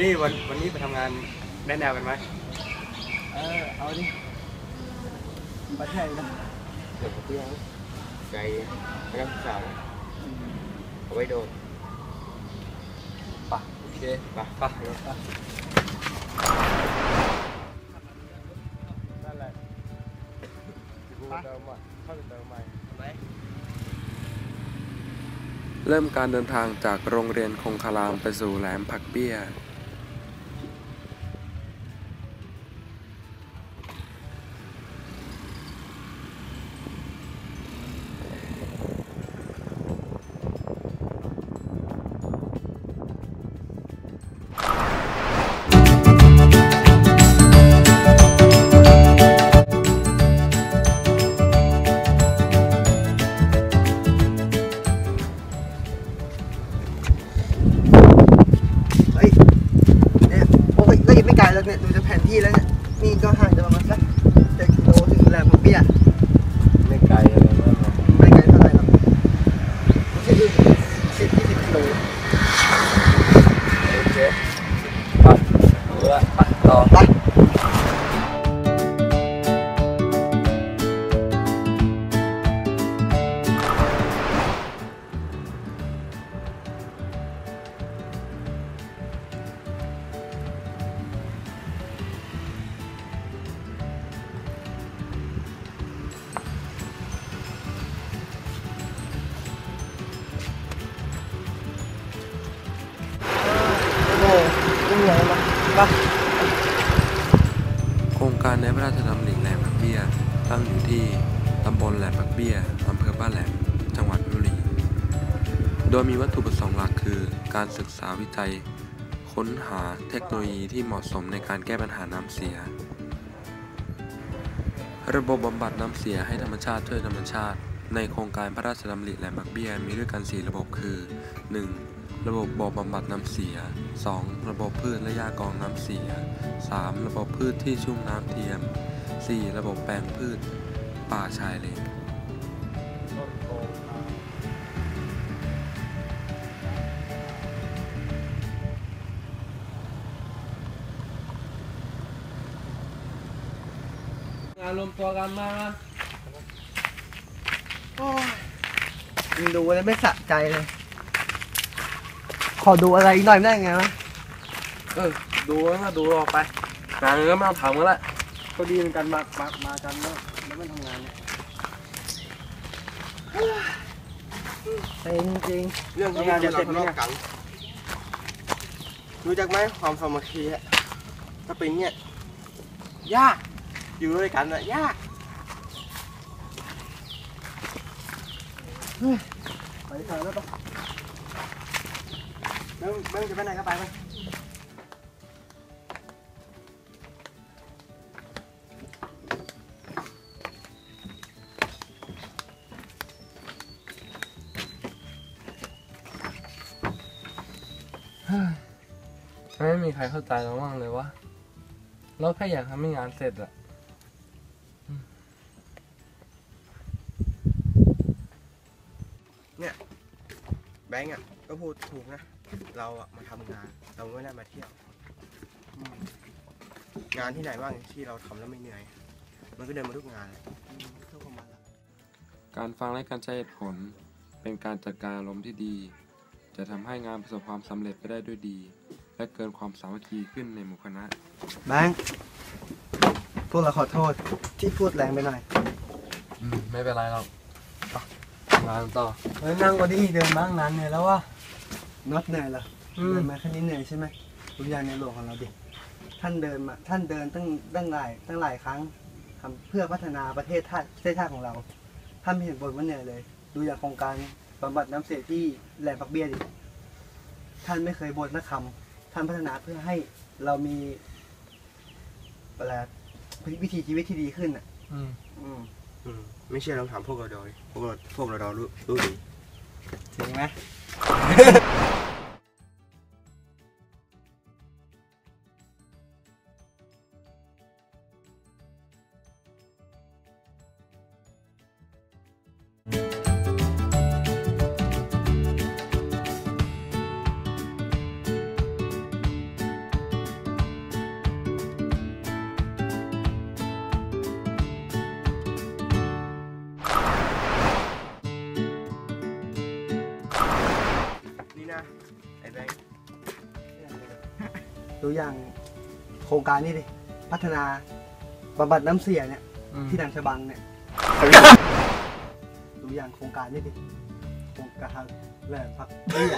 นี่วันวันนี้ไปทำงานแนะแนวกันไหมเออเอาดิประเทศนะเดี๋ยวผมเพื่อนใจนักศึกษานะเอาไว้โดนปะโอเคปะปะนั่นแหละกูเติมอะเข้าไปเติมใหม่เริ่มการเดินทางจากโรงเรียนคงคารามไปสู่แหลมผักเบี้ย เนี่ยดูจากแผนที่แล้วเนี่ยนี่ก็ห่างจากประมาณสักเจ็ดกิโลถึงแหลมผักเบี้ยไม่ไกลอะไรมากหรอกไม่ไกลเท่าไหร่หรอกไม่ใช่ยี่สิบสิบยี่สิบกิโลโอเคปะเอาละปะต่อไป ปะโครงการในพระราชดำริแหลมผักเบี้ย ตั้งอยู่ที่ตำบลแหลมผักเบี้ยอำเภอบ้านแหลม จังหวัดบุรี โดยมีวัตถุประสงค์หลักคือ การศึกษาวิจัย ค้นหาเทคโนโลยีที่เหมาะสมในการแก้ปัญหาน้ำเสีย ระบบบำบัดน้ำเสียให้ธรรมชาติช่วยธรรมชาติ ในโครงการพระราชดำริแหลมผักเบี้ยมีด้วยกัน 4 ระบบคือ 1. ระบบบ่อบำบัดน้ำเสีย 2. ระบบพืชและหญ้ากองน้ำเสีย 3. ระบบพืชที่ชุ่มน้ำเทียม 4. ระบบแปลงพืช ป่าชายเลนงานรวมตัวกันมาโอ้ยดูแล้วไม่สะใจเลย อดูอะไรอีกหน่อยได้ไงวะเออดูแล้วก็ดูออกไปงานก็ไม่ต้องทำกันละก็ดีเหมือนกันมามามากันแล้วแล้วไม่ทำงานเนี่ยเซ็งจริงเรื่องที่งานเราทะเลาะกันรู้จักไหมความสามัคคีอะถ้าเป็นเงี้ยยากอยู่ด้วยกันอะยากไปเถอะแล้วปะ เบิ้งเบิ้งจะไปไหนก็ไปไปไม่มีใครเข้าใจเราบ้างเลยวะเราแค่อยากทำให้งานเสร็จอะเนี่ย แบงก์อะก็พูดถูกนะ เราอะมาทำงาน เราไม่ได้มาเที่ยวอืมงานที่ไหนบ้างที่เราทำแล้วไม่เหนื่อย มันก็เดินมาทุกงานแหละทุกคนมาละการฟังและการใช้เหตุผล เป็นการจัดการอารมณ์ที่ดี จะทำให้งานประสบความสำเร็จไปได้ด้วยดี และเกินความสามัคคีขึ้นในหมู่คณะ แบงค์พวกเราขอโทษที่พูดแรงไปหน่อยอืมไม่เป็นไรหรอกงานต่อเฮ้ยนั่งก็ดีเดินมาตั้งนานเหนื่อยแล้ววะ น็อตเหนื่อยเหรอเดินมาแค่นี้เหนื่อยใช่ไหมดูอย่างในหลวงของเราดิท่านเดินมาท่านเดินตั้งตั้งหลายตั้งหลายครั้งทำเพื่อพัฒนาประเทศชาติประเทศชาติของเราท่านไม่เห็นบ่นว่าเหนื่อยเลย ดูอย่างโครงการบำบัดน้ำเสียที่แหลมปักเบี้ยดิท่านไม่เคยบ่นสักคำท่านพัฒนาเพื่อให้เรามีอะไรวิถีชีวิตที่ดีขึ้นอะ อืมอืมอืมไม่เชื่อลองถามพวกเราดอยพวกเราพวกเราดอยรู้รู้ดีเจ๋งไหม นะไอ้แบงค์ดูอย่างโครงการนี้ดิ พัฒนาบำบัดน้ำเสียเนี่ย ที่ดังฉบังเนี่ย ดูอย่างโครงการนี้ดิ โครงการแหลมพักเตี้ย